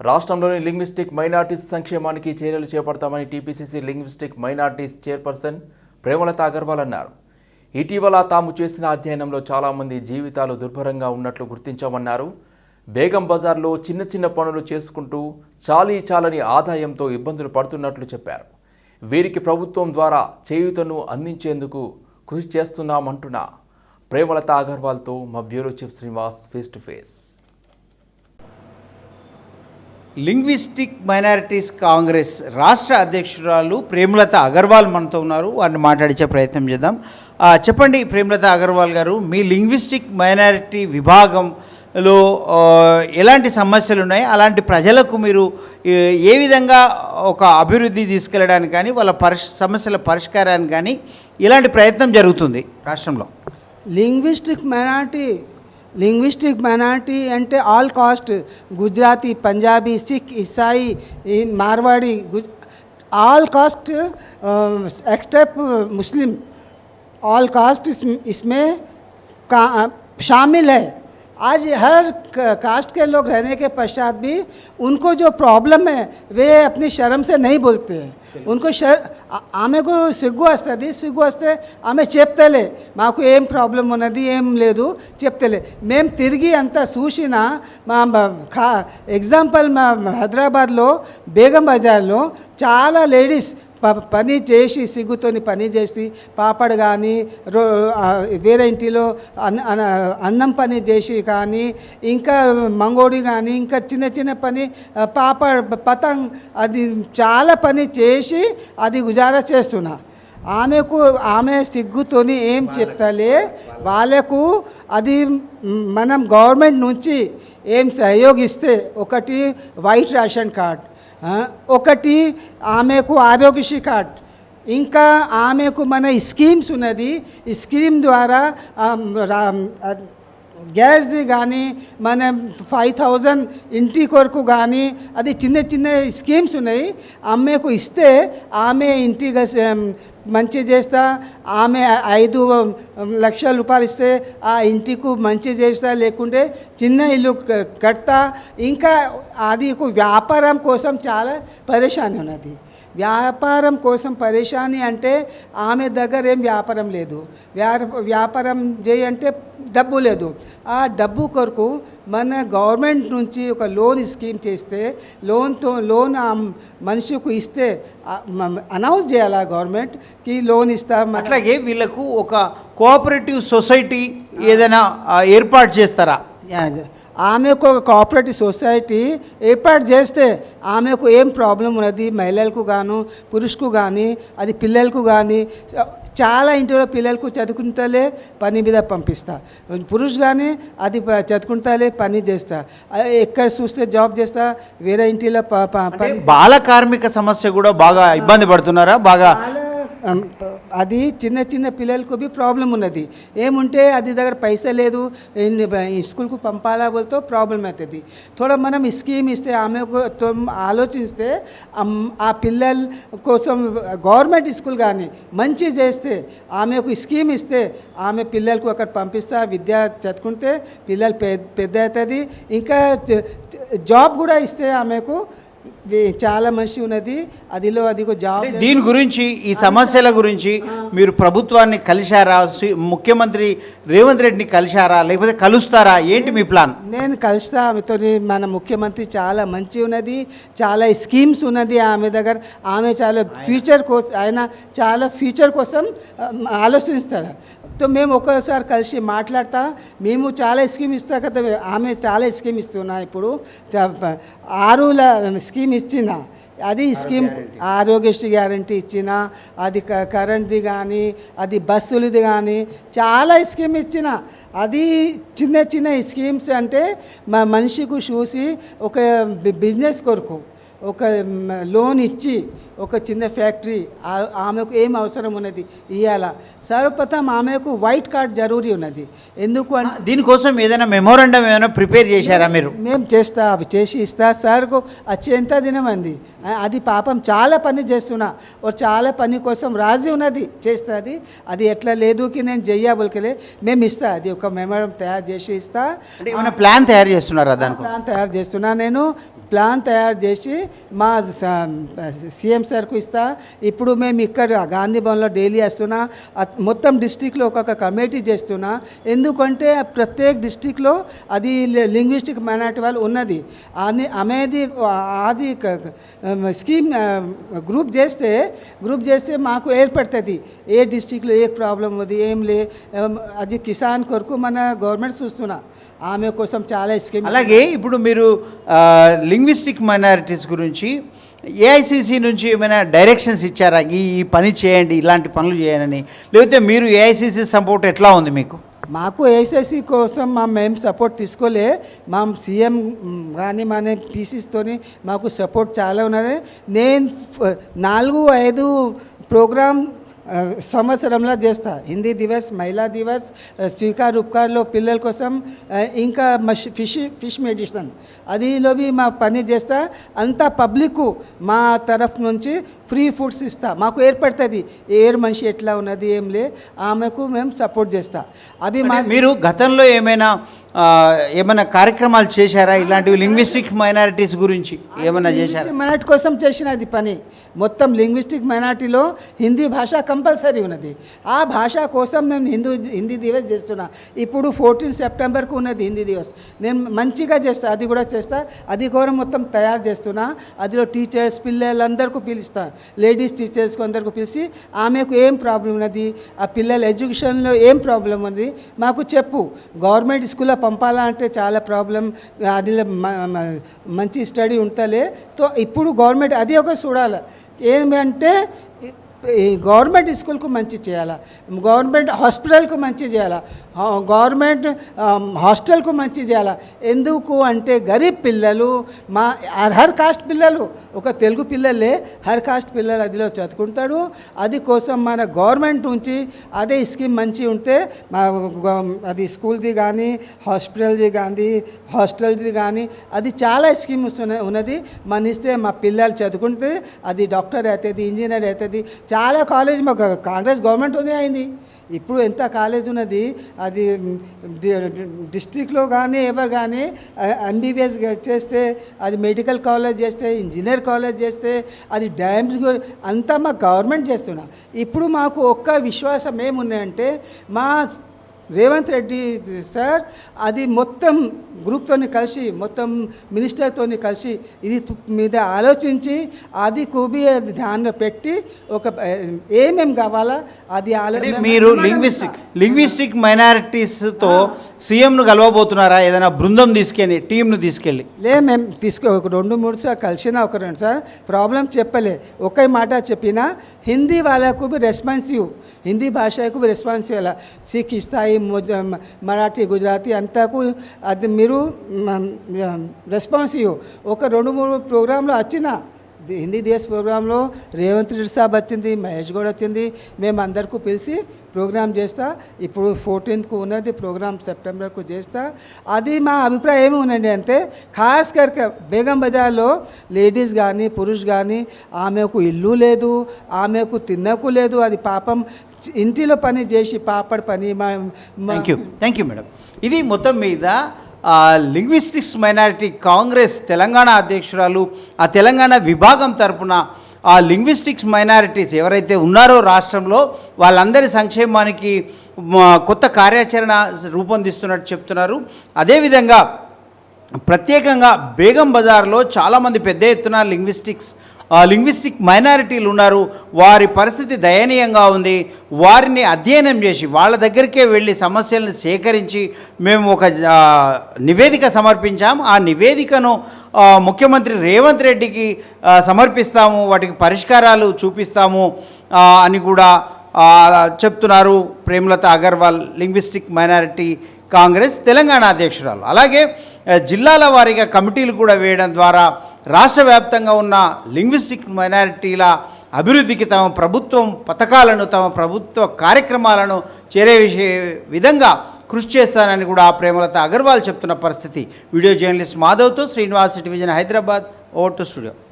రాష్ట్రంలోని linguistic minorities సంక్షేమానికి చర్యలు చేపడతామని TPCC linguistic minorities chairperson Premalatha Agarwal అన్నారు. ఇటీవల తాము చేసిన అధ్యయనంలో చాలామంది జీవితాలు దుర్భరంగా ఉన్నట్లు గుర్తించామన్నారు. బేగం బజార్లో చిన్న చిన్న పనులు చేసుకుంటూ చాలీ చాలని ఆదాయంతో ఇబ్బందులు పడుతున్నట్లు చెప్పారు. వీరికి ప్రభుత్వం ద్వారా చేయూతను అందించేందుకు కృషి చేస్తున్నామంటున్న ప్రేమలత అగర్వాల్తో మా bureau chief Srinivas face to face. Linguistic minorities Congress రాష్ట్ర అధ్యక్షురాలు ప్రేమలత అగర్వాల్ మనతో ఉన్నారు. వారిని మాట్లాడించే ప్రయత్నం చేద్దాం. చెప్పండి ప్రేమలత అగర్వాల్ గారు మీ లింగ్విస్టిక్ మైనారిటీ విభాగంలో ఎలాంటి సమస్యలు ఉన్నాయి? అలాంటి ప్రజలకు మీరు ఏ- విధంగా ఒక అభివృద్ధి తీసుకెళ్ళడానికి కానీ వాళ్ళ పరిష్ సమస్యల పరిష్కారానికి కానీ ఇలాంటి ప్రయత్నం జరుగుతుంది రాష్ట్రంలో? Linguistic minority linguistic minority and all caste gujarati punjabi sikh isai in marwadi all caste uh, except muslim all caste इसमें शामिल है आज हर क- कास्ट के लोग रहने के पश्चात भी उनको जो प्रॉब्लम है वे अपनी शर्म से नहीं बोलते हैं उनको शर ఆ- ఆమెకు సిగ్గు వస్తుంది సిగ్గు వస్తే ఆమె చెప్తలే మాకు ఏం ప్రాబ్లం ఉన్నది ఏం లేదు చెప్తలే మేము తిరిగి అంతా చూసిన మా మా- ఖా ఎగ్జాంపుల్ మా హైదరాబాద్లో బేగం బజార్లో చాలా లేడీస్ ప- పని చేసి సిగ్గుతోని పని చేసి పాపడు కానీ రో వేరే ఇంటిలో అన్న అన్నం పని చేసి కానీ ఇంకా మంగోడి కానీ ఇంకా చిన్న చిన్న పని పాప పతం పతంగ్ అది చాలా పని చేసి అది గుజారా చేస్తున్నా. ఆమెకు ఆమె సిగ్గుతోని ఏం చెప్తలే వాళ్ళకు అది మనం గవర్నమెంట్ నుంచి ఏం సహయోగిస్తే ఒకటి వైట్ రేషన్ కార్డ్. ఒకటి ఆమెకు ఆరోగ్యశ్రీ కార్డ్ ఇంకా ఆమెకు మన స్కీమ్స్ ఉన్నది. ఈ స్కీమ్ ద్వారా గ్యాస్ది కానీ మన ఫైవ్ థౌజండ్ ఇంటి కొరకు కానీ అది చిన్న చిన్న స్కీమ్స్ ఉన్నాయి. ఆమెకు ఇస్తే ఆమె ఇంటి మంచి చేస్తా ఆమె ఐదు లక్షల రూపాయలు ఇస్తే ఆ ఇంటికి మంచి చేస్తా లేకుంటే చిన్న ఇల్లు కడతా. ఇంకా అది వ్యాపారం కోసం చాలా పరేషాని ఉన్నది. వ్యాపారం కోసం పరేషాని అంటే ఆమె దగ్గర ఏం వ్యాపారం లేదు. వ్యాపారం చేయంటే డబ్బు లేదు. ఆ డబ్బు కొరకు మన గవర్నమెంట్ నుంచి ఒక లోన్ స్కీమ్ చేస్తే లోన్తో లోన్ ఆ మనిషికి ఇస్తే అనౌన్స్ చేయాలా గవర్నమెంట్కి లోన్ ఇస్తాం అట్లాగే వీళ్ళకు ఒక కోఆపరేటివ్ సొసైటీ ఏదైనా ఏర్పాటు చేస్తారా? ఆమెకు ఒక కోఆపరేటివ్ సొసైటీ ఏర్పాటు చేస్తే ఆమెకు ఏం ప్రాబ్లం ఉన్నది? మహిళలకు గాను పురుషుకు కానీ అది పిల్లలకు కానీ చాలా ఇంటిలో పిల్లలకు చదువుకుంటలే పని మీద పంపిస్తా. పురుషు కానీ అది చదువుకుంటాలే పని చేస్తా. ఎక్కడ చూస్తే జాబ్ చేస్తా? వేరే ఇంటిలో బాల కార్మిక సమస్య కూడా బాగా ఇబ్బంది పడుతున్నారా? బాగా అది చిన్న చిన్న పిల్లలకు బి ప్రాబ్లం ఉన్నది. ఏముంటే అది దగ్గర పైసా లేదు ఈ స్కూల్కు పంపాలా బోల్తో ప్రాబ్లం అవుతుంది థోడా మనం స్కీమ్ ఇస్తే ఆమెకు తో ఆలోచిస్తే ఆ పిల్లల కోసం గవర్నమెంట్ స్కూల్ కానీ మంచి చేస్తే ఆమెకు స్కీమ్ ఇస్తే ఆమె పిల్లలకు అక్కడ పంపిస్తే విద్య చదువుకుంటే పిల్లలు పెద్ద పెద్ద అవుతుంది ఇంకా జాబ్ కూడా ఇస్తే ఆమెకు చాలా మంచి ఉన్నది అదిలో అదిగో జాబ్ దీని గురించి ఈ సమస్యల గురించి మీరు ప్రభుత్వాన్ని కలిశారా? ముఖ్యమంత్రి రేవంత్ రెడ్డిని కలిశారా? లేకపోతే కలుస్తారా? ఏంటి మీ ప్లాన్? నేను కలుస్తా ఆమెతో మన ముఖ్యమంత్రి చాలా మంచి ఉన్నది చాలా స్కీమ్స్ ఉన్నది ఆమె దగ్గర. ఆమె చాలా ఫ్యూచర్ కోసం ఆయన చాలా ఫ్యూచర్ కోసం ఆలోచిస్తారు. తో మేము ఒక్కోసారి కలిసి మాట్లాడతా. మేము చాలా స్కీమ్ ఇస్తా కదా ఆమె చాలా స్కీమ్ ఇస్తున్నా ఇప్పుడు. ఆరుల స్కీమ్ ఇచ్చిన అది స్కీమ్ ఆరోగ్యశ్రీ గ్యారంటీ ఇచ్చిన అది క- కరెంట్ది కానీ అది బస్సులది కానీ చాలా స్కీమ్ ఇచ్చిన. అది చిన్న చిన్న స్కీమ్స్ అంటే మా మనిషికి చూసి ఒక బిజినెస్ కొరకు ఒక లోన్ ఇచ్చి ఒక చిన్న ఫ్యాక్టరీ ఆ- ఆమెకు ఏం అవసరం ఉన్నది? ఇవ్వాల సర్వప్రథం ఆమెకు వైట్ కార్డ్ జరూరీ ఉన్నది. ఎందుకు అంటే దీనికోసం ఏదైనా మెమోరండం ఏమైనా ప్రిపేర్ చేశారా మీరు? మేము చేస్తా అవి చేసి ఇస్తా. సార్కు దినం అంది? ఆ- అది పాపం చాలా పని చేస్తున్నా. చాలా పని కోసం రాజీ ఉన్నది చేస్తుంది. అది ఎట్లా లేదుకి నేను చెయ్యబులకలే మేము ఇస్తా అది ఒక మెమోరం తయారు చేసి ఇస్తా. ఏమైనా ప్లాన్ తయారు చేస్తున్నారా దానికోసం? ప్లాన్ తయారు చేస్తున్నా నేను. ప్లాన్ తయారు చేసి మా సీఎం సార్కు ఇస్తా. ఇప్పుడు మేము ఇక్కడ గాంధీ భవన్లో డైలీ వేస్తున్నా. మొత్తం డిస్టిక్లో ఒక్కొక్క కమిటీ చేస్తున్నా. ఎందుకంటే ప్రత్యేక డిస్టిక్లో అది లింగ్విస్టిక్ మైనార్టీ వాళ్ళు ఉన్నది. అది ఆమెది అది స్కీమ్ గ్రూప్ చేస్తే గ్రూప్ చేస్తే మాకు ఏర్పడుతుంది. ఏ డిస్టిక్లో ఏ ప్రాబ్లం ఉంది ఏం లే అది కిసాన్ కొరకు మన గవర్నమెంట్ చూస్తున్నా. ఆమె కోసం చాలా స్కీమ్ అలాగే ఇప్పుడు మీరు లింగ్విస్టిక్ మైనారిటీస్ గురించి ఏఐసిసి నుంచి ఏమైనా డైరెక్షన్స్ ఇచ్చారా? ఈ ఈ పని చేయండి ఇలాంటి పనులు చేయనని లేకపోతే మీరు ఏఐసిసి సపోర్ట్ ఎట్లా ఉంది మీకు? మాకు ఏఐసిసి కోసం మా మేము సపోర్ట్ తీసుకోలే. మా సీఎం కానీ మన పీసీస్తోని మాకు సపోర్ట్ చాలా ఉన్నది. నేను నాలుగు ఐదు ప్రోగ్రామ్ సంవత్సరంలో చేస్తా. హిందీ దివస్ మహిళా దివస్ స్వీకార్ ఉపకార్లో పిల్లల కోసం ఇంకా మష్ ఫిష్ ఫిష్ మెడిసిన్ అదిలో మా పని చేస్తా. అంతా పబ్లిక్ మా తరఫు నుంచి ఫ్రీ ఫుడ్స్ ఇస్తా. మాకు ఏర్పడుతుంది. ఏర్ మనిషి ఎట్లా ఉన్నది ఏం లే ఆమెకు మేము సపోర్ట్ చేస్తా. అవి మా మీరు గతంలో ఏమైనా ఏమైనా కార్యక్రమాలు చేశారా? ఇలాంటివి లింగ్విస్టిక్ మైనారిటీస్ గురించి ఏమైనా చేశారా? మైనార్టీ కోసం చేసినది పని. మొత్తం లింగ్విస్టిక్ మైనార్టీలో హిందీ భాష కంపల్సరీ ఉన్నది. ఆ భాష కోసం నేను హిందూ హిందీ దివస్ చేస్తున్నా. ఇప్పుడు ఫోర్టీన్ సెప్టెంబర్కు ఉన్నది హిందీ దివస్. నేను మంచిగా చేస్తా అది కూడా చేస్తా. అది కూడా మొత్తం తయారు చేస్తున్నా. అదిలో టీచర్స్ పిల్లలందరికీ పిలుస్తా. లేడీస్ టీచర్స్కి అందరికీ పిలిచి ఆమెకు ఏం ప్రాబ్లం ఉన్నది? ఆ పిల్లల ఎడ్యుకేషన్లో ఏం ప్రాబ్లం ఉంది మాకు చెప్పు. గవర్నమెంట్ స్కూల్లో పంపాలా అంటే చాలా ప్రాబ్లం. అది మంచి స్టడీ ఉంటలే. తో ఇప్పుడు గవర్నమెంట్ అది ఒక చూడాలి. ఏమంటే ఈ- గవర్నమెంట్ స్కూల్కు మంచి చేయాలా? గవర్నమెంట్ హాస్పిటల్కు మంచి చేయాలా? గవర్నమెంట్ హాస్టల్కు మంచి చేయాలా? ఎందుకు అంటే గరీబ్ పిల్లలు మా హర్ కాస్ట్ పిల్లలు ఒక తెలుగు పిల్లలే హర్ కాస్ట్ పిల్లలు అదిలో చదువుకుంటాడు. అది కోసం మన గవర్నమెంట్ నుంచి అదే స్కీమ్ మంచి ఉంటే మా అది స్కూల్ది కానీ హాస్పిటల్ది కానీ హాస్టల్ది కానీ అది చాలా స్కీమ్స్ ఉన్నది. మన ఇస్తే మా పిల్లలు చదువుకుంటే అది డాక్టర్ అవుతుంది ఇంజనీర్ అవుతుంది చాలా కాలేజ్ మాకు కాంగ్రెస్ గవర్నమెంట్లోనే అయింది. ఇప్పుడు ఎంత కాలేజ్ ఉన్నది అది డిస్ట్రిక్ట్లో కానీ ఎవరు కానీ ఎంబీబీఎస్ చేస్తే అది మెడికల్ కాలేజ్ చేస్తే ఇంజనీర్ కాలేజ్ చేస్తే అది డ్యామ్స్ అంతా మా గవర్నమెంట్ చేస్తున్నా. ఇప్పుడు మాకు ఒక్క విశ్వాసం ఏమున్నాయంటే మా రేవంత్ రెడ్డి సార్ అది మొత్తం గ్రూప్తో కలిసి మొత్తం మినిస్టర్తో కలిసి ఇది మీద ఆలోచించి అది కూబి అది ధ్యానంలో పెట్టి ఒక ఏమేం కావాలా అది ఆలో అంటే మీరు లింగ్విస్టిక్ లింగ్విస్టిక్ మైనారిటీస్తో సీఎంను కలవబోతున్నారా? ఏదైనా బృందం తీసుకెళ్ళి టీంను తీసుకెళ్ళి. లే మేము తీసుకో ఒక రెండు మూడు సార్ కలిసిన ఒక రెండు సార్ ప్రాబ్లం చెప్పలే. ఒకే మాట చెప్పినా హిందీ వాళ్ళకు రెస్పాన్సివ్ హిందీ భాషకు రెస్పాన్సివ్ అలా. సిక్ ఇస్తాయి ముజ- మరాఠీ గుజరాతీ అంతాకు అది మీరు రెస్పాన్సివ్ ఒక రెండు మూడు ప్రోగ్రాంలు వచ్చిన హిందీ దేశ్ ప్రోగ్రాంలో రేవంత్ రెడ్డి సాబ్ వచ్చింది మహేష్ గౌడ్ వచ్చింది మేము అందరికీ పిలిచి ప్రోగ్రామ్ చేస్తా. ఇప్పుడు ఫోర్టీన్త్కు ఉన్నది ప్రోగ్రామ్ సెప్టెంబర్కు చేస్తా. అది మా అభిప్రాయం ఏమి ఉందండి అంటే ఖాస్ బేగం బజార్లో లేడీస్ కానీ పురుష్ కానీ ఆమెకు ఇల్లు లేదు ఆమెకు తిన్నకు లేదు అది పాపం ఇంటిలో పని చేసి పాపడ పని మా- thank you thank you madam. ఇది మొత్తం మీద లింగ్విస్టిక్స్ మైనారిటీ కాంగ్రెస్ తెలంగాణ అధ్యక్షురాలు ఆ తెలంగాణ విభాగం తరపున ఆ లింగ్విస్టిక్స్ మైనారిటీస్ ఎవరైతే ఉన్నారో రాష్ట్రంలో వాళ్ళందరి సంక్షేమానికి కొత్త కార్యాచరణ రూపొందిస్తున్నట్టు చెప్తున్నారు. అదేవిధంగా ప్రత్యేకంగా బేగం బజార్లో చాలామంది పెద్ద ఎత్తున లింగ్విస్టిక్స్ లింగ్విస్టిక్ మైనారిటీలు ఉన్నారు. వారి పరిస్థితి దయనీయంగా ఉంది. వారిని అధ్యయనం చేసి వాళ్ళ దగ్గరికే వెళ్ళి సమస్యలను సేకరించి మేము ఒక నివేదిక సమర్పించాం. ఆ నివేదికను ముఖ్యమంత్రి రేవంత్ రెడ్డికి సమర్పిస్తాము. వాటికి పరిష్కారాలు చూపిస్తాము అని కూడా చెప్తున్నారు Premalatha Agarwal linguistic minority Congress Telangana అధ్యక్షురాలు. అలాగే జిల్లాల వారీగా కమిటీలు కూడా వేయడం ద్వారా రాష్ట్ర వ్యాప్తంగా ఉన్న లింగ్విస్టిక్ మైనారిటీల అభివృద్ధికి తమ ప్రభుత్వం పథకాలను తమ ప్రభుత్వ కార్యక్రమాలను చేరే విధంగా కృషి చేస్తానని కూడా ఆ ప్రేమలత అగర్వాల్ చెప్తున్న పరిస్థితి. Video journalist మాధవ్తో Srinivas television Hyderabad over to studio.